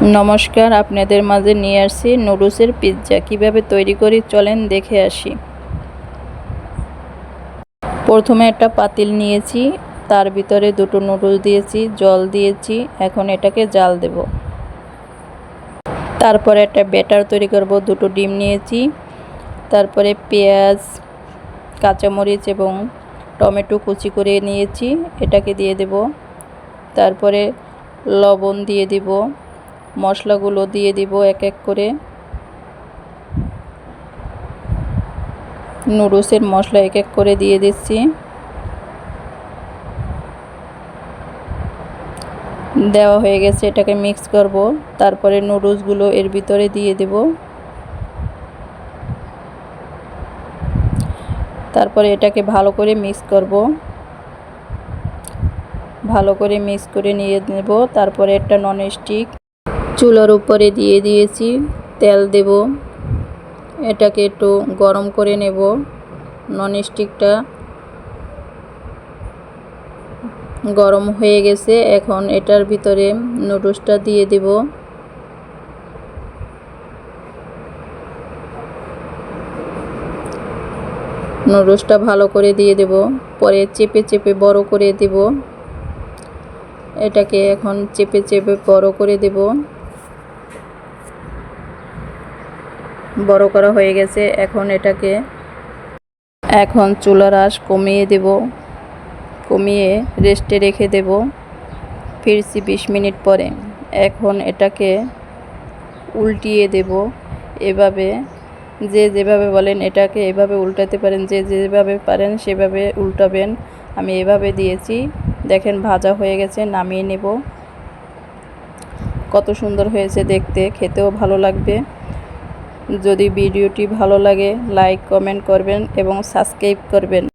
নমস্কার, আপনাদের মাঝে নিয়ে আসছি নুডলসের পিৎজা। কীভাবে তৈরি করি চলেন দেখে আসি। প্রথমে একটা পাতিল নিয়েছি, তার ভিতরে দুটো নুডলস দিয়েছি, জল দিয়েছি, এখন এটাকে জাল দেব। তারপরে একটা ব্যাটার তৈরি করব, দুটো ডিম নিয়েছি। তারপরে পেঁয়াজ, কাঁচামরিচ এবং টমেটো কুচি করে নিয়েছি, এটাকে দিয়ে দেব। তারপরে লবণ দিয়ে দিব। মশলাগুলো দিয়ে দিব এক এক করে। নুডলসের মশলা এক এক করে দিয়ে দিচ্ছি। দেওয়া হয়ে গেছে, এটাকে মিক্স করব। তারপরে নুডলসগুলো এর ভিতরে দিয়ে দেব। তারপরে এটাকে ভালো করে মিক্স করব। ভালো করে মিক্স করে নিয়ে নেব। তারপরে একটা নন স্টিক চুলার উপরে দিয়ে দিয়েছি, তেল দেব। এটাকে একটু গরম করে নেব। ননস্টিকটা গরম হয়ে গেছে। এখন এটার ভিতরে নুডলসটা দিয়ে দেব। নুডলসটা ভালো করে দিয়ে দেব। পরে চেপে চেপে বড় করে দেব। এটাকে এখন চেপে চেপে বড় করে দেব। বড় করা হয়ে গেছে। এখন এটাকে এখন চুলার আঁশ কমিয়ে দেব। কমিয়ে রেস্টে রেখে দেব। ফিরছি বিশ মিনিট পরে। এখন এটাকে উল্টিয়ে দেব। এভাবে যে যেভাবে বলেন এটাকে এভাবে উল্টাতে পারেন, যে যেভাবে পারেন সেভাবে উল্টাবেন। আমি এভাবে দিয়েছি। দেখেন ভাজা হয়ে গেছে, নামিয়ে নেব। কত সুন্দর হয়েছে দেখতে, খেতেও ভালো লাগবে। যদি ভিডিওটি ভালো লাগে লাইক কমেন্ট করবেন এবং সাবস্ক্রাইব করবেন।